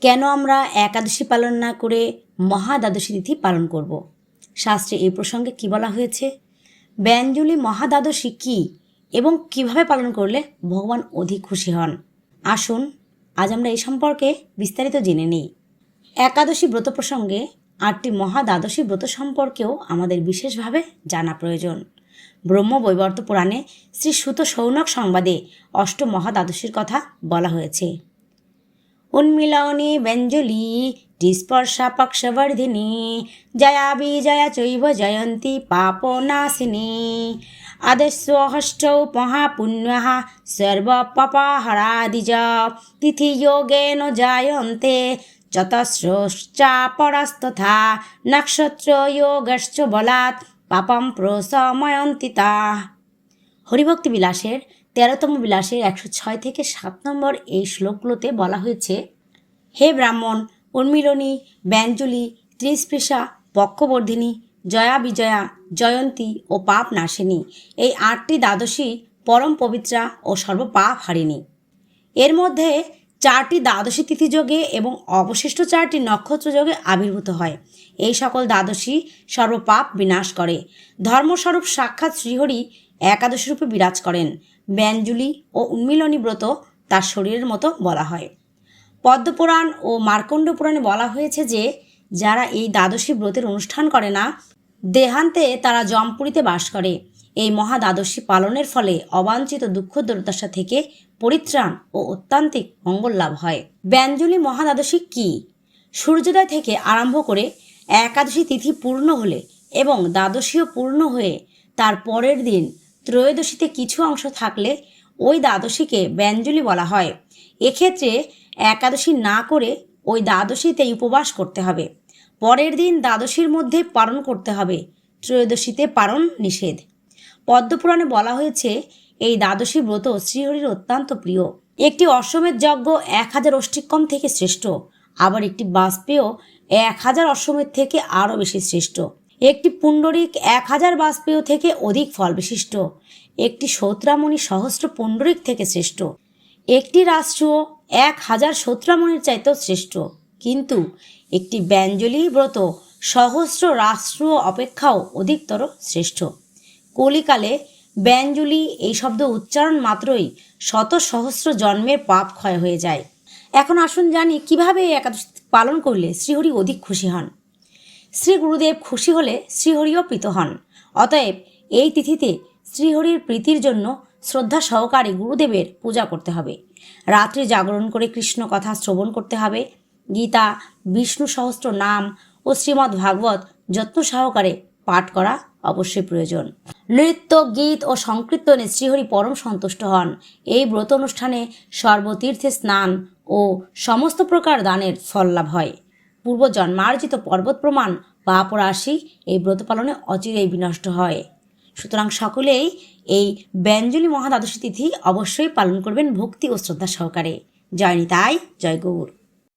কেন আমরা একাদশী পালন না করে মহাদ্বাদশী তিথি পালন করব? শাস্ত্রে এই প্রসঙ্গে কি বলা হয়েছে? ব্যঞ্জলি মহাদ্বাদশী কী এবং কীভাবে পালন করলে ভগবান অধিক খুশি হন? আসুন, আজ আমরা এই সম্পর্কে বিস্তারিত জেনে নিই। একাদশী ব্রত প্রসঙ্গে আটটি মহাদ্বাদশী ব্রত সম্পর্কেও আমাদের বিশেষভাবে জানা প্রয়োজন। ব্রহ্ম বৈবর্ত পুরাণে শ্রী সুত সৌনক সংবাদে অষ্ট মহাদ্বাদশীর কথা বলা হয়েছে। উন্মিলনে ব্যঞ্জলি ডিস্পর্শা পক্ষবর্ধিনী, জয়া বিজয়া চৈব জয়ন্তী পাপনাশিনী আদস্বহষ্টৌ মহাপুণ্যः সর্বপপাহরাদিজ তিথিযোগেন জায়ন্তে চতস্রশ্চা পরস্তথা নক্ষত্রয়োগশ্চ বলাৎ পাপম প্রশময়ন্তি তা হরিভক্তি বিলাসের তেরোতম বিলাসের একশো ছয় থেকে সাত নম্বর এই শ্লোকগুলোতে বলা হয়েছে, হে ব্রাহ্মণ, উন্মিলনী, ব্যঞ্জলি, ত্রিস্পৃশা, পক্ষবর্ধিনী, জয়া বিজয়া, জয়ন্তী ও পাপ নাশিনী, এই আটটি দ্বাদশী পরম পবিত্রা ও সর্বপাপ হারিণী। এর মধ্যে চারটি দ্বাদশী তিথিযোগে এবং অবশিষ্ট চারটি নক্ষত্র যোগে আবির্ভূত হয়। এই সকল দ্বাদশী সর্বপাপ বিনাশ করে। ধর্মস্বরূপ সাক্ষাৎ শ্রীহরি একাদশী রূপে বিরাজ করেন। ব্যঞ্জুলি ও উন্মিলনী ব্রত তার শরীরের মতো বলা হয়। পদ্মপুরাণ ও মার্কণ্ড পুরাণে বলা হয়েছে যে, যারা এই দ্বাদশী ব্রতের অনুষ্ঠান করে না, দেহান্তে তারা জমপুরীতে বাস করে। এই মহা দ্বাদশী পালনের ফলে অবাঞ্ছিত দুঃখ দুর্দশা থেকে পরিত্রাণ ও অত্যান্তিক মঙ্গল লাভ হয়। ব্যঞ্জলি মহাদ্বাদশী কী? সূর্যোদয় থেকে আরম্ভ করে একাদশী তিথি পূর্ণ হলে এবং দ্বাদশীও পূর্ণ হয়ে তার পরের দিন ত্রয়োদশীতে কিছু অংশ থাকলে ওই দ্বাদশীকে ব্যঞ্জলি বলা হয়। এক্ষেত্রে একাদশী না করে ওই দ্বাদশীতেই উপবাস করতে হবে। পরের দিন দ্বাদশীর মধ্যে পালন করতে হবে। ত্রয়োদশীতে পালন নিষেধ। পদ্মপুরাণে বলা হয়েছে, এই দ্বাদশী ব্রত শ্রীহরির অত্যন্ত প্রিয়। একটি অশ্বমেধ যজ্ঞ এক হাজার অষ্টিকম থেকে শ্রেষ্ঠ। আবার একটি বাষ্পেয় এক হাজার অশ্বমেধ থেকে আরও বেশি শ্রেষ্ঠ। একটি পুণ্ডরিক এক হাজার বাষ্পেয় থেকে অধিক ফল বিশিষ্ট। একটি সৌত্রামণি সহস্র পুণ্ডরিক থেকে শ্রেষ্ঠ। একটি রাষ্ট্র এক হাজার সৌত্রামণির চাইতেও শ্রেষ্ঠ। কিন্তু একটি ব্যঞ্জলি ব্রত সহস্র রাষ্ট্র অপেক্ষাও অধিকতর শ্রেষ্ঠ। কলিকালে ব্যঞ্জলি এই শব্দ উচ্চারণ মাত্রই শত সহস্র জন্মের পাপ ক্ষয় হয়ে যায়। এখন আসুন জানি, কীভাবে একাদশী পালন করলে শ্রীহরি অধিক খুশি হন? শ্রী গুরুদেব খুশি হলে শ্রীহরিও প্রীত হন। অতএব এই তিথিতে শ্রীহরির প্রীতির জন্য শ্রদ্ধা সহকারে গুরুদেবের পূজা করতে হবে। রাত্রি জাগরণ করে কৃষ্ণ কথা শ্রবণ করতে হবে। গীতা, বিষ্ণু সহস্র নাম ও শ্রীমদ্ ভাগবত যত্ন সহকারে পাঠ করা অবশ্যই প্রয়োজন। নৃত্য, গীত ও সংকীর্তনে শ্রীহরি পরম সন্তুষ্ট হন। এই ব্রত অনুষ্ঠানে সর্বতীর্থে স্নান ও সমস্ত প্রকার দানের ফল লাভ হয়। পূর্ব জন্মার্জিত পর্বত প্রমাণ বা অপরাশি এই ব্রত পালনে অচিরেই বিনষ্ট হয়। সুতরাং সকলেই এই ব্যঞ্জলি মহাদ্বাদশী তিথি অবশ্যই পালন করবেন ভক্তি ও শ্রদ্ধা সহকারে। জয় নিতাই, জয় গৌর।